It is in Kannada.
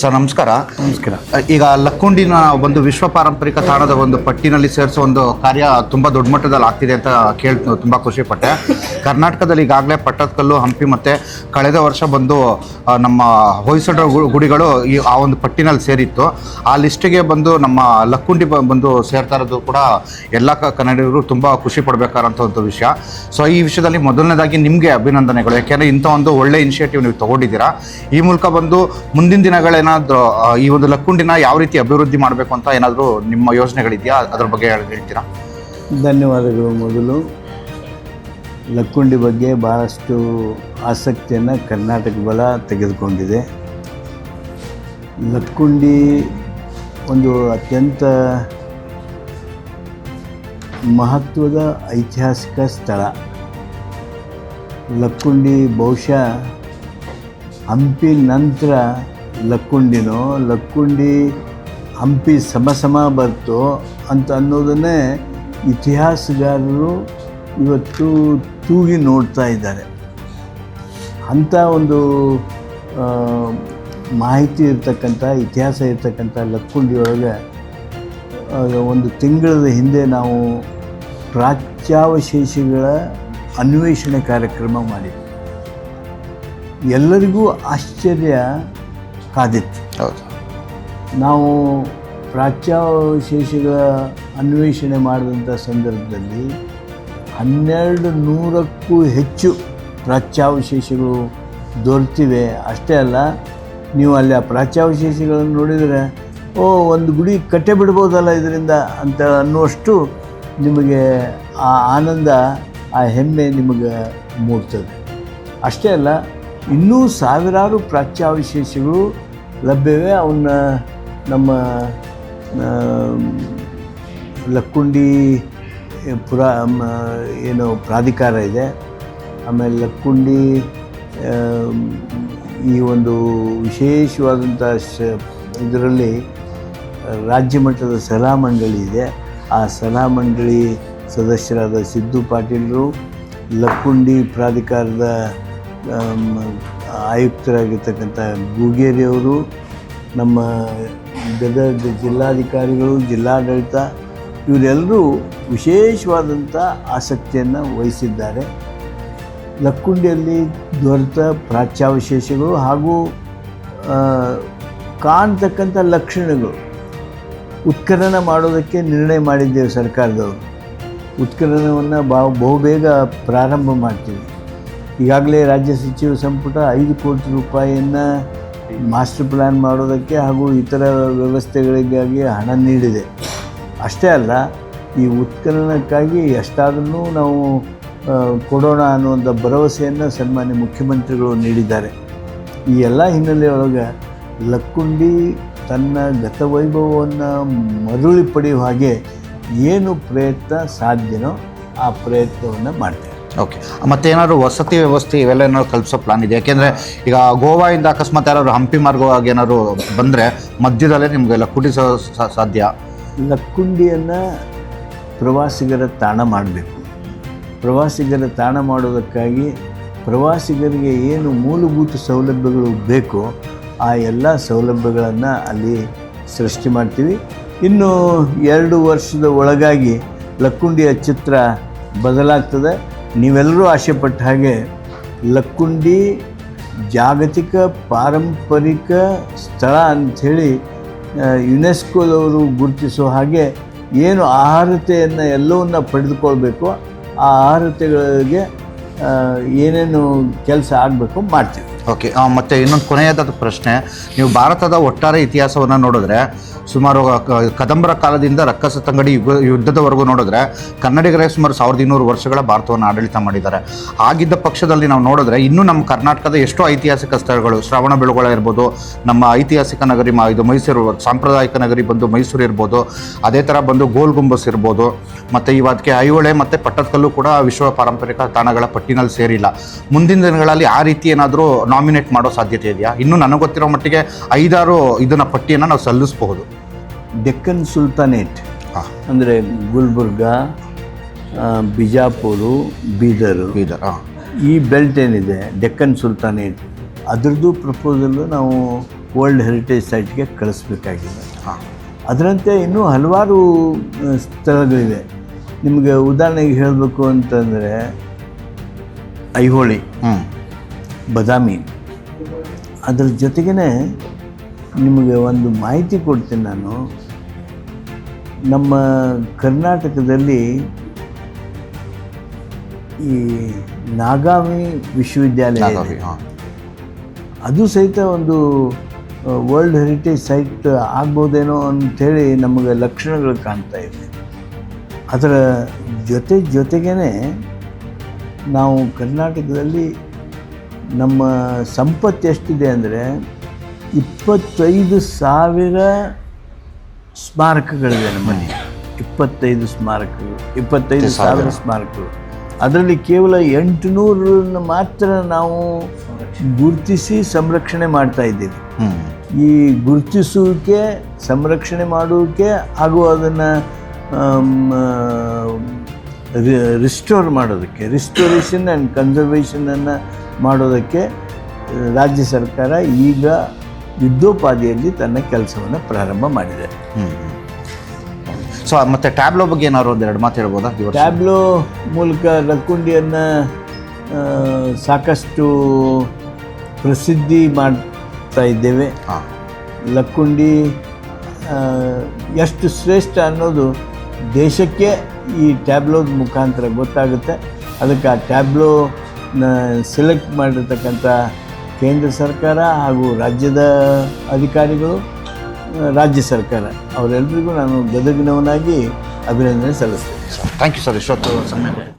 ಸರ್ ನಮಸ್ಕಾರ. ನಮಸ್ಕಾರ. ಈಗ ಲಕ್ಕುಂಡಿನ ಒಂದು ವಿಶ್ವ ಪಾರಂಪರಿಕ ತಾಣದ ಒಂದು ಪಟ್ಟಿನಲ್ಲಿ ಸೇರಿಸೋ ಒಂದು ಕಾರ್ಯ ತುಂಬ ದೊಡ್ಡ ಮಟ್ಟದಲ್ಲಿ ಆಗ್ತಿದೆ ಅಂತ ಕೇಳ್ ತುಂಬ ಖುಷಿ ಪಟ್ಟೆ. ಕರ್ನಾಟಕದಲ್ಲಿ ಈಗಾಗಲೇ ಪಟ್ಟದಕಲ್ಲು ಹಂಪಿ ಮತ್ತು ಕಳೆದ ವರ್ಷ ಬಂದು ನಮ್ಮ ಹೊಯ್ಸಳ ಗು- ಗುಡಿಗಳು ಈ ಆ ಒಂದು ಪಟ್ಟಿನಲ್ಲಿ ಸೇರಿತ್ತು. ಆ ಲಿಸ್ಟಿಗೆ ಬಂದು ನಮ್ಮ ಲಕ್ಕುಂಡಿ ಬ- ಬಂದು ಸೇರ್ತಾ ಇರೋದು ಕೂಡ ಎಲ್ಲ ಕ- ಕನ್ನಡಿಗರು ತುಂಬ ಖುಷಿ ಪಡಬೇಕಾದಂಥ ಒಂದು ವಿಷಯ. ಸೊ ಈ ವಿಷಯದಲ್ಲಿ ಮೊದಲನೇದಾಗಿ ನಿಮಗೆ ಅಭಿನಂದನೆಗಳು. ಯಾಕೆಂದರೆ ಇಂಥ ಒಂದು ಒಳ್ಳೆ ಇನಿಷಿಯೇಟಿವ್ ನೀವು ತಗೊಂಡಿದ್ದೀರಾ. ಈ ಮೂಲಕ ಬಂದು ಮುಂದಿನ ದಿನಗಳೇನಾದರೂ ಆ, ಈ ಒಂದು ಲಕ್ಕುಂಡಿನ ಯಾವ ರೀತಿ ಅಭಿವೃದ್ಧಿ ಮಾಡಬೇಕು ಅಂತ ಏನಾದರೂ ನಿಮ್ಮ ಯೋಜನೆಗಳಿದೆಯಾ? ಅದ್ರ ಬಗ್ಗೆ ಹೇಳ್- ಹೇಳ್ತೀರಾ? ಧನ್ಯವಾದಗಳು ಮೊದಲು. ಲಕ್ಕುಂಡಿ ಬಗ್ಗೆ ಭಾಳಷ್ಟು ಆಸಕ್ತಿಯನ್ನು ಕರ್ನಾಟಕ ಬಲ ತೆಗೆದುಕೊಂಡಿದೆ. ಲಕ್ಕುಂಡಿ ಒಂದು ಅತ್ಯಂತ ಮಹತ್ವದ ಐತಿಹಾಸಿಕ ಸ್ಥಳ. ಲಕ್ಕುಂಡಿ ಬಹುಶಃ ಹಂಪಿ ನಂತರ ಲಕ್ಕುಂಡಿನೋ, ಲಕ್ಕುಂಡಿ ಹಂಪಿ ಸಮ ಸಮ ಬರ್ತು ಅಂತ ಅನ್ನೋದನ್ನೇ ಇತಿಹಾಸಗಾರರು ಇವತ್ತು ತೂಗಿ ನೋಡ್ತಾ ಇದ್ದಾರೆ. ಅಂಥ ಒಂದು ಮಾಹಿತಿ ಇರ್ತಕ್ಕಂಥ, ಇತಿಹಾಸ ಇರ್ತಕ್ಕಂಥ ಲಕ್ಕುಂಡಿಯೊಳಗೆ ಒಂದು ತಿಂಗಳದ ಹಿಂದೆ ನಾವು ಪ್ರಾಚ್ಯಾವಶೇಷಗಳ ಅನ್ವೇಷಣೆ ಕಾರ್ಯಕ್ರಮ ಮಾಡಿದ್ವಿ. ಎಲ್ಲರಿಗೂ ಆಶ್ಚರ್ಯ ಕಾದಿತ್ತು. ಹೌದು. ನಾವು ಪ್ರಾಚ್ಯಾವಶೇಷಗಳ ಅನ್ವೇಷಣೆ ಮಾಡಿದಂಥ ಸಂದರ್ಭದಲ್ಲಿ ಹನ್ನೆರಡು ನೂರಕ್ಕೂ ಹೆಚ್ಚು ಪ್ರಾಚ್ಯಾವಶೇಷಗಳು ದೊರೆತಿವೆ. ಅಷ್ಟೇ ಅಲ್ಲ ನೀವು ಅಲ್ಲಿ ಆ ಪ್ರಾಚ್ಯಾವಶೇಷಗಳನ್ನು ನೋಡಿದರೆ ಓ ಒಂದು ಗುಡಿ ಕಟ್ಟೆ ಬಿಡ್ಬೋದಲ್ಲ ಇದರಿಂದ ಅಂತ ಅನ್ನುವಷ್ಟು ನಿಮಗೆ ಆ ಆನಂದ ಆ ಹೆಮ್ಮೆ ನಿಮಗೆ ಮೂಡ್ತದೆ. ಅಷ್ಟೇ ಅಲ್ಲ ಇನ್ನೂ ಸಾವಿರಾರು ಪ್ರಾಚ್ಯಾವಶೇಷಗಳು ಲಭ್ಯವೆ? ಅವನ್ನ ನಮ್ಮ ಲಕ್ಕುಂಡಿ ಪುರಾ ಏನು ಪ್ರಾಧಿಕಾರ ಇದೆ. ಆಮೇಲೆ ಲಕ್ಕುಂಡಿ ಈ ಒಂದು ವಿಶೇಷವಾದಂಥ ಶ ಇದರಲ್ಲಿ ರಾಜ್ಯ ಮಟ್ಟದ ಸಲಹಾ ಮಂಡಳಿ ಇದೆ. ಆ ಸಲಹಾ ಮಂಡಳಿ ಸದಸ್ಯರಾದ ಸಿದ್ದು ಪಾಟೀಲರು, ಲಕ್ಕುಂಡಿ ಪ್ರಾಧಿಕಾರದ ಆಯುಕ್ತರಾಗಿರ್ತಕ್ಕಂಥ ಗೂಗೇರಿಯವರು ನಮ್ಮ ಗದಗ ಜಿಲ್ಲಾಧಿಕಾರಿಗಳು, ಜಿಲ್ಲಾಡಳಿತ, ಇವರೆಲ್ಲರೂ ವಿಶೇಷವಾದಂಥ ಆಸಕ್ತಿಯನ್ನು ವಹಿಸಿದ್ದಾರೆ. ಲಕ್ಕುಂಡಿಯಲ್ಲಿ ದೊರೆತ ಪ್ರಾಚ್ಯಾವಶೇಷಗಳು ಹಾಗೂ ಕಾಣ್ತಕ್ಕಂಥ ಲಕ್ಷಣಗಳು. ಉತ್ಖನನ ಮಾಡೋದಕ್ಕೆ ನಿರ್ಣಯ ಮಾಡಿದ್ದೇವೆ ಸರ್ಕಾರದವರು. ಉತ್ಖನನವನ್ನು ಬಹುಬೇಗ ಪ್ರಾರಂಭ ಮಾಡ್ತೀವಿ. ಈಗಾಗಲೇ ರಾಜ್ಯ ಸಚಿವ ಸಂಪುಟ ಐದು ಕೋಟಿ ರೂಪಾಯಿಯನ್ನು ಮಾಸ್ಟರ್ ಪ್ಲ್ಯಾನ್ ಮಾಡೋದಕ್ಕೆ ಹಾಗೂ ಇತರ ವ್ಯವಸ್ಥೆಗಳಿಗಾಗಿ ಹಣ ನೀಡಿದೆ. ಅಷ್ಟೇ ಅಲ್ಲ, ಈ ಉತ್ಖನನಕ್ಕಾಗಿ ಎಷ್ಟಾದರೂ ನಾವು ಕೊಡೋಣ ಅನ್ನುವಂಥ ಭರವಸೆಯನ್ನು ಸನ್ಮಾನ್ಯ ಮುಖ್ಯಮಂತ್ರಿಗಳು ನೀಡಿದ್ದಾರೆ. ಈ ಎಲ್ಲ ಹಿನ್ನೆಲೆಯೊಳಗೆ ಲಕ್ಕುಂಡಿ ತನ್ನ ಗತವೈಭವವನ್ನು ಮರುಳಿ ಪಡೆಯುವ ಹಾಗೆ ಏನು ಪ್ರಯತ್ನ ಸಾಧ್ಯನೋ ಆ ಪ್ರಯತ್ನವನ್ನು ಮಾಡ್ತೇವೆ. ಓಕೆ ಮತ್ತೆ ಏನಾದ್ರು ವಸತಿ ವ್ಯವಸ್ಥೆ ಇವೆಲ್ಲ ಏನಾದ್ರು ಕಲ್ಪಿಸೋ ಪ್ಲಾನ್ ಇದೆ ಯಾಕೆಂದ್ರೆ ಈಗ ಗೋವಾಯಿಂದ ಅಕಸ್ಮಾತ್ ಯಾರಾದ್ರು ಹಂಪಿ ಮಾರ್ಗವಾಗಿ ಏನಾದ್ರು ಬಂದ್ರೆ ಮಧ್ಯದಲ್ಲೇ ನಿಮಗೆಲ್ಲ ಕುಟಿಸೋ ಸಾಧ್ಯ? ಲಕ್ಕುಂಡಿಯನ್ನು ಪ್ರವಾಸಿಗರ ತಾಣ ಮಾಡಬೇಕು. ಪ್ರವಾಸಿಗರ ತಾಣ ಮಾಡೋದಕ್ಕಾಗಿ ಪ್ರವಾಸಿಗರಿಗೆ ಏನು ಮೂಲಭೂತ ಸೌಲಭ್ಯಗಳು ಬೇಕೋ ಆ ಎಲ್ಲ ಸೌಲಭ್ಯಗಳನ್ನು ಅಲ್ಲಿ ಸೃಷ್ಟಿ ಮಾಡ್ತೀವಿ. ಇನ್ನು ಎರಡು ವರ್ಷದ ಒಳಗಾಗಿ ಲಕ್ಕುಂಡಿಯ ಚಿತ್ರ ಬದಲಾಗ್ತದೆ. ನೀವೆಲ್ಲರೂ ಆಸೆಪಟ್ಟ ಹಾಗೆ ಲಕ್ಕುಂಡಿ ಜಾಗತಿಕ ಪಾರಂಪರಿಕ ಸ್ಥಳ ಅಂಥೇಳಿ ಯುನೆಸ್ಕೋದವರು ಗುರುತಿಸೋ ಹಾಗೆ ಏನು ಆಹಾರತೆಯನ್ನು ಎಲ್ಲವನ್ನು ಪಡೆದುಕೊಳ್ಬೇಕು, ಆ ಆಹಾರತೆಗಳಿಗೆ ಏನೇನು ಕೆಲಸ ಆಗಬೇಕು ಮಾಡ್ತೀವಿ. ಓಕೆ ಮತ್ತೆ ಇನ್ನೊಂದು ಕೊನೆಯದಾದ ಪ್ರಶ್ನೆ. ನೀವು ಭಾರತದ ಒಟ್ಟಾರೆ ಇತಿಹಾಸವನ್ನು ನೋಡಿದ್ರೆ, ಸುಮಾರು ಕದಂಬರ ಕಾಲದಿಂದ ರಕ್ಕಸ ತಂಗಡಿ ಯುಗ, ಯುದ್ಧದವರೆಗೂ ನೋಡಿದ್ರೆ, ಕನ್ನಡಿಗರೇ ಸುಮಾರು ಸಾವಿರದ ಇನ್ನೂರು ವರ್ಷಗಳ ಭಾರತವನ್ನು ಆಡಳಿತ ಮಾಡಿದ್ದಾರೆ. ಆಗಿದ್ದ ಪಕ್ಷದಲ್ಲಿ ನಾವು ನೋಡಿದ್ರೆ, ಇನ್ನೂ ನಮ್ಮ ಕರ್ನಾಟಕದ ಎಷ್ಟೋ ಐತಿಹಾಸಿಕ ಸ್ಥಳಗಳು, ಶ್ರವಣ ಬೆಳಗೊಳ ಇರ್ಬೋದು, ನಮ್ಮ ಐತಿಹಾಸಿಕ ನಗರಿ ಮಾ, ಇದು ಮೈಸೂರು, ಸಾಂಪ್ರದಾಯಿಕ ನಗರಿ ಬಂದು ಮೈಸೂರು ಇರ್ಬೋದು, ಅದೇ ಥರ ಬಂದು ಗೋಲ್ ಗುಂಬಸ್ ಇರ್ಬೋದು, ಮತ್ತು ಇವತ್ತಿಗೆ ಐಹೊಳೆ ಮತ್ತು ಪಟ್ಟದಕಲ್ಲು ಕೂಡ ವಿಶ್ವ ಪಾರಂಪರಿಕ ತಾಣಗಳ ಪಟ್ಟಿನಲ್ಲಿ ಸೇರಿಲ್ಲ. ಮುಂದಿನ ದಿನಗಳಲ್ಲಿ ಆ ರೀತಿ ಏನಾದರೂ ನಾಮಿನೇಟ್ ಮಾಡೋ ಸಾಧ್ಯತೆ ಇದೆಯಾ? ಇನ್ನೂ ನನಗೆ ಗೊತ್ತಿರೋ ಮಟ್ಟಿಗೆ ಐದಾರು ಇದನ್ನ ಪಟ್ಟಿಯನ್ನು ನಾವು ಸಲ್ಲಿಸಬಹುದು. ಡೆಕ್ಕನ್ ಸುಲ್ತಾನೇಟ್ ಹಾಂ. ಅಂದರೆ ಗುಲ್ಬರ್ಗ ಬಿಜಾಪುರು ಬೀದರು. ಬೀದರ್ ಈ ಬೆಲ್ಟ್ ಏನಿದೆ ಡೆಕ್ಕನ್ ಸುಲ್ತಾನೇಟ್ ಅದರದ್ದು ಪ್ರಪೋಸಲ್ಲು ನಾವು ವರ್ಲ್ಡ್ ಹೆರಿಟೇಜ್ ಸೈಟ್ಗೆ ಕಳಿಸ್ಬೇಕಾಗಿದೆ. ಹಾಂ. ಅದರಂತೆ ಇನ್ನೂ ಹಲವಾರು ಸ್ಥಳಗಳಿವೆ. ನಿಮಗೆ ಉದಾಹರಣೆಗೆ ಹೇಳಬೇಕು ಅಂತಂದರೆ ಐಹೊಳಿ. ಹ್ಞೂ ಬದಾಮಿ. ಅದ್ರ ಜೊತೆಗೇ ನಿಮಗೆ ಒಂದು ಮಾಹಿತಿ ಕೊಡ್ತೀನಿ ನಾನು. ನಮ್ಮ ಕರ್ನಾಟಕದಲ್ಲಿ ಈ ನಾಗಾಮಿ ವಿಶ್ವವಿದ್ಯಾಲಯ. ಅದು ಸಹಿತ ಒಂದು ವರ್ಲ್ಡ್ ಹೆರಿಟೇಜ್ ಸೈಟ್ ಆಗ್ಬೋದೇನೋ ಅಂಥೇಳಿ ನಮಗೆ ಲಕ್ಷಣಗಳು ಕಾಣ್ತಾ ಇದೆ ಅದರ ಜೊತೆ ಜೊತೆಗೇ ನಾವು ಕರ್ನಾಟಕದಲ್ಲಿ ನಮ್ಮ ಸಂಪತ್ತು ಎಷ್ಟಿದೆ ಅಂದರೆ ಇಪ್ಪತ್ತೈದು ಸಾವಿರ ಸ್ಮಾರಕಗಳಿವೆ ನಮ್ಮಲ್ಲಿ. ಇಪ್ಪತ್ತೈದು ಸ್ಮಾರಕಗಳು ಇಪ್ಪತ್ತೈದು ಸಾವಿರ ಸ್ಮಾರಕಗಳು. ಅದರಲ್ಲಿ ಕೇವಲ ಎಂಟುನೂರನ್ನು ಮಾತ್ರ ನಾವು ಗುರುತಿಸಿ ಸಂರಕ್ಷಣೆ ಮಾಡ್ತಾ ಇದ್ದೀವಿ. ಈ ಗುರುತಿಸುವಿಕೆ ಸಂರಕ್ಷಣೆ ಮಾಡುವಿಕೆ ಹಾಗೂ ಅದನ್ನು ರಿಸ್ಟೋರ್ ಮಾಡೋದಕ್ಕೆ ರಿಸ್ಟೋರೇಷನ್ ಆ್ಯಂಡ್ ಕನ್ಸರ್ವೇಷನನ್ನು ಮಾಡೋದಕ್ಕೆ ರಾಜ್ಯ ಸರ್ಕಾರ ಈಗ ಯುದ್ಧೋಪಾದಿಯಲ್ಲಿ ತನ್ನ ಕೆಲಸವನ್ನು ಪ್ರಾರಂಭ ಮಾಡಿದೆ. ಸೊ ಮತ್ತೆ ಟ್ಯಾಬ್ಲೋ ಬಗ್ಗೆ ಏನಾದ್ರು ಒಂದೆರಡು ಮಾತು ಹೇಳ್ಬೋದಾ ಟ್ಯಾಬ್ಲೋ ಮೂಲಕ ಲಕ್ಕುಂಡಿಯನ್ನು ಸಾಕಷ್ಟು ಪ್ರಸಿದ್ಧಿ ಮಾಡ್ತಾ ಇದ್ದೇವೆ. ಲಕ್ಕುಂಡಿ ಎಷ್ಟು ಶ್ರೇಷ್ಠ ಅನ್ನೋದು ದೇಶಕ್ಕೆ ಈ ಟ್ಯಾಬ್ಲೋದ ಮುಖಾಂತರ ಗೊತ್ತಾಗುತ್ತೆ. ಅದಕ್ಕೆ ಆ ಟ್ಯಾಬ್ಲೋನ ಸೆಲೆಕ್ಟ್ ಮಾಡಿರ್ತಕ್ಕಂಥ ಕೇಂದ್ರ ಸರ್ಕಾರ ಹಾಗೂ ರಾಜ್ಯದ ಅಧಿಕಾರಿಗಳು ರಾಜ್ಯ ಸರ್ಕಾರ ಅವರೆಲ್ಲರಿಗೂ ನಾನು ಗದಗಿನವನಾಗಿ ಅಭಿನಂದನೆ ಸಲ್ಲಿಸ್ತೇನೆ. ಥ್ಯಾಂಕ್ ಯು ಸರ್ ಇಷ್ಟೊತ್ತು ಸಮಯ.